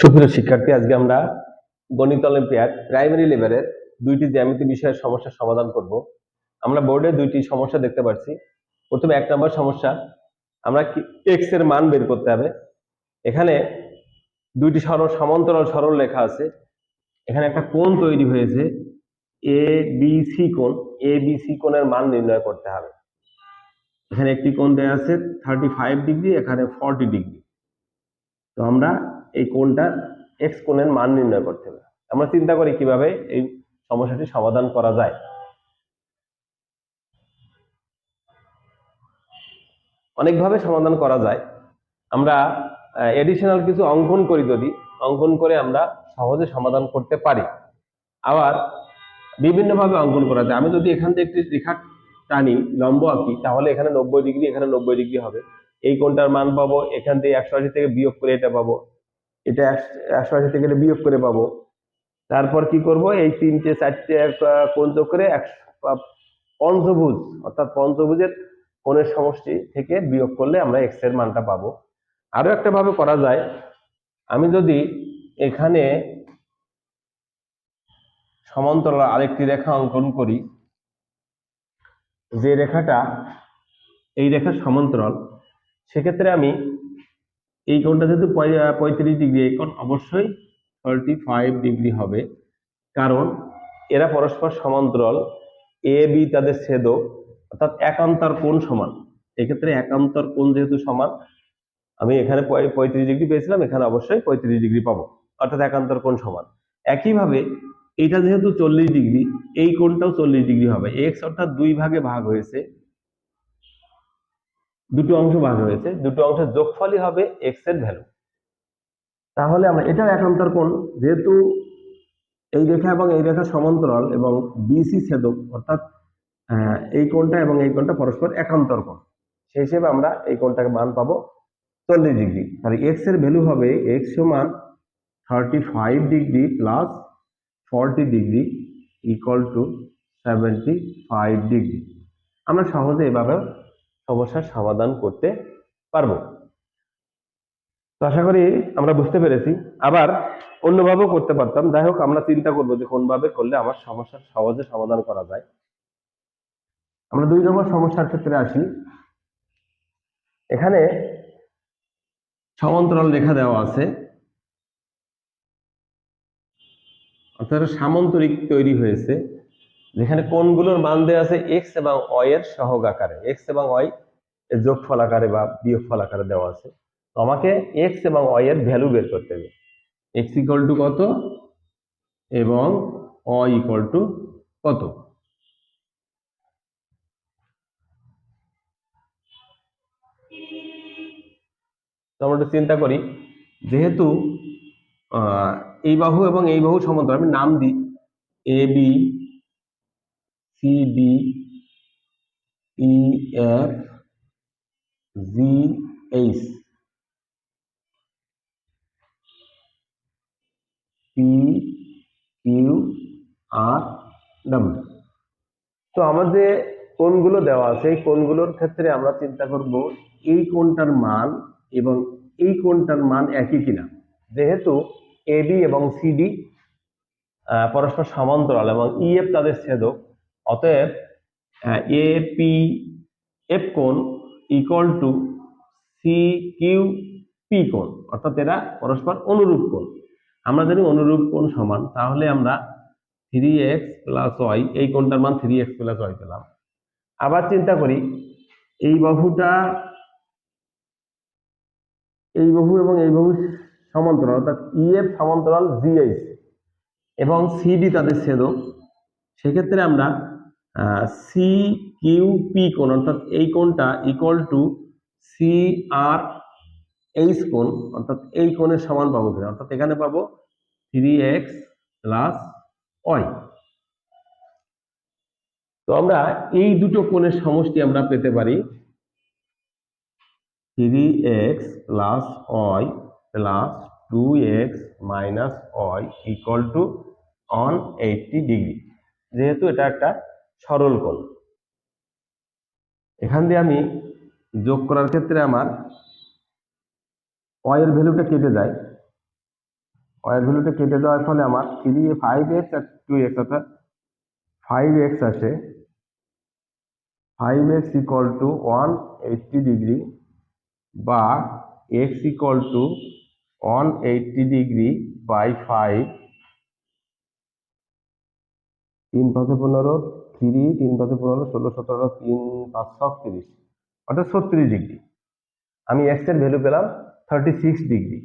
সুপ্রিয় শিক্ষার্থী, আজকে আমরা গণিত অলিম্পিয়াড প্রাইমারি লেভেলের দুইটি জ্যামিতি বিষয়ের সমস্যার সমাধান করব। আমরা বোর্ডে দুইটি সমস্যা দেখতে পাচ্ছি প্রথমে এক নম্বর সমস্যা, আমরা এক্সের মান বের করতে হবে। এখানে দুইটি সরল, সমান্তরাল সরল লেখা আছে। এখানে একটা কোণ তৈরি হয়েছে। এ বি সি কোণ এ বি সি কোণের মান নির্ণয় করতে হবে। এখানে একটি কোণ দেওয়া আছে থার্টি ফাইভ ডিগ্রি এখানে ফর্টি ডিগ্রি তো আমরা এই কোণটা এক্স কোণের মান নির্ণয় করতে হবে। আমরা চিন্তা করি কীভাবে এই সমস্যাটি সমাধান করা যায়। অনেকভাবে সমাধান করা যায়। আমরা এডিশনাল কিছু অঙ্কন করি যদি, অঙ্কন করে আমরা সহজে সমাধান করতে পারি। আবার বিভিন্নভাবে অঙ্কন করা যায়। আমি যদি এখান থেকে একটি রেখা টানি, লম্ব আঁকি, তাহলে এখানে নব্বই ডিগ্রি, এখানে নব্বই ডিগ্রি হবে। এই কোণটার মান পাবো, এখান থেকে একশো আশি থেকে বিয়োগ করে এটা পাবো। এটা একশো আশি থেকে বিয়োগ করে পাবো। তারপর কি করব? এই তিনটে, চারটে কোণ যোগ করে পঞ্চভুজ, অর্থাৎ পঞ্চভুজের কোণের সমষ্টি থেকে বিয়োগ করলে আমরা এক্সের মানটা পাবো। আরও একটা ভাবে করা যায়, আমি যদি এখানে সমান্তরাল আরেকটি রেখা অঙ্কন করি, যে রেখাটা, এই রেখার সমান্তরাল, সেক্ষেত্রে আমি এই কোণটা যেহেতু পঁয়ত্রিশ ডিগ্রি, এই কোণ অবশ্যই থার্টি ফাইভ ডিগ্রি হবে। কারণ এরা পরস্পর সমান্তরাল, এ, বি তাদের ছেদক, অর্থাৎ একান্তর কোণ সমান। এক্ষেত্রে একান্তর কোণ যেহেতু সমান, আমি এখানে পঁয়ত্রিশ ডিগ্রি পেয়েছিলাম, এখানে অবশ্যই পঁয়ত্রিশ ডিগ্রি পাবো, অর্থাৎ একান্তর কোণ সমান। একইভাবে এটা যেহেতু চল্লিশ ডিগ্রি, এই কোণটাও চল্লিশ ডিগ্রি হবে। এক্স অর্থাৎ দুই ভাগে ভাগ হয়েছে দুটো অংশ ভাগ হয়েছে, দুটো অংশের যোগফলই হবে এক্সের ভ্যালু তাহলে আমরা, এটাও একান্তর কোণ, যেহেতু এই রেখা এবং এই রেখা সমান্তরাল এবং বিসি ছেদক, অর্থাৎ এই কোণটা এবং এই কোণটা পরস্পর একান্তর কোণ। সেই হিসেবে আমরা এই কোণটাকে মান পাবো চল্লিশ ডিগ্রি। তাহলে এক্সের ভ্যালু হবে এক্স সমান thirty five degree plus forty degree equal to seventy five degree. আমরা সহজে এভাবে সমস্যার সমাধান করতে পারব। তো আশা করি আমরা বুঝতে পেরেছি। আবার অন্যভাবেও করতে পারতাম। যাই হোক, আমরা চিন্তা করব যে কোনভাবে করলে আমার সমস্যার সহজে সমাধান করা যায়। আমরা দুই নম্বর সমস্যার ক্ষেত্রে আসি। এখানে সমান্তরাল রেখা দেওয়া আছে। অর্থাৎ সামান্তরিক তৈরি হয়েছে। যেখানে কোনগুলোর মান দেওয়া আছে এক্স এবং ওয়াই এর সহগ আকারে এক্স এবং ওয়াই এর যোগফল আকারে বা বিয়োগফল আকারে দেওয়া আছে। তো আমাকে এক্স এবং ওয়াই এর ভ্যালু বের করতে হবে। এক্স ইকুয়াল টু কত? এবং ওয়াই ইকুয়াল টু কত? আমরা একটু চিন্তা করি, যেহেতু এই বাহু এবং এই বাহু সমান্তরাল আমি নাম দিই A B C D E F G H P Q R W তো আমাদের কোনগুলো দেওয়া আছে, এই কোনগুলোর ক্ষেত্রে আমরা চিন্তা করব এই কোনটার মান এবং এই কোনটার মান একই কিনা। যেহেতু এবি এবং সিডি পরস্পর সমান্তরাল এবং ইএফ তাদের ছেদক। অতএব এ পি এফ কোণ equal to C Q P কোণ, অর্থাৎ এরা পরস্পর অনুরূপ কোণ। আমরা জানি অনুরূপ কোণ সমান, তাহলে আমরা থ্রি এক্স প্লাস ওয়াই এই কোণটার মান থ্রি এক্স প্লাস ওয়াই পেলাম। আবার চিন্তা করি, এই বাহুটা, এই বাহু এবং এই বাহু সমান্তরাল, অর্থাৎ ইএফ সমান্তরাল জিএইচ এবং সিডি তাদের ছেদক সেক্ষেত্রে আমরা সি কিউ পি কোণ, অর্থাৎ এই কোণটা equal to C R H কোণ, অর্থাৎ এই কোণের সমান পাবো কিনা? অর্থাৎ এখানে পাবো থ্রি এক্স প্লাস ওয়াই তো আমরা এই দুটো কোণের সমষ্টি আমরা পেতে পারি three x plus y plus two x minus y equal to one eighty degree যেহেতু এটা একটা সরল কোণ। এখান দিয়ে আমি যোগ করার ক্ষেত্রে আমার ওয়াই এর ভ্যালুটা কেটে যায়। ওয়াই ভ্যালুটা কেটে যাওয়ার ফলে আমার থ্রি ফাইভ এক্স আর টু এক্স অর্থাৎ ফাইভ এক্স আছে five x equal to one eighty degree বা x equal to one eighty degree by five তিন পাঁচে পনেরো থ্রি তিন পাঁচে পনেরো, ষোলো, সতেরো, তিন, পাঁচ তিরিশ। অর্থাৎ ছত্রিশ ডিগ্রি। আমি এক্সের ভ্যালু পেলাম থার্টি সিক্স ডিগ্রি।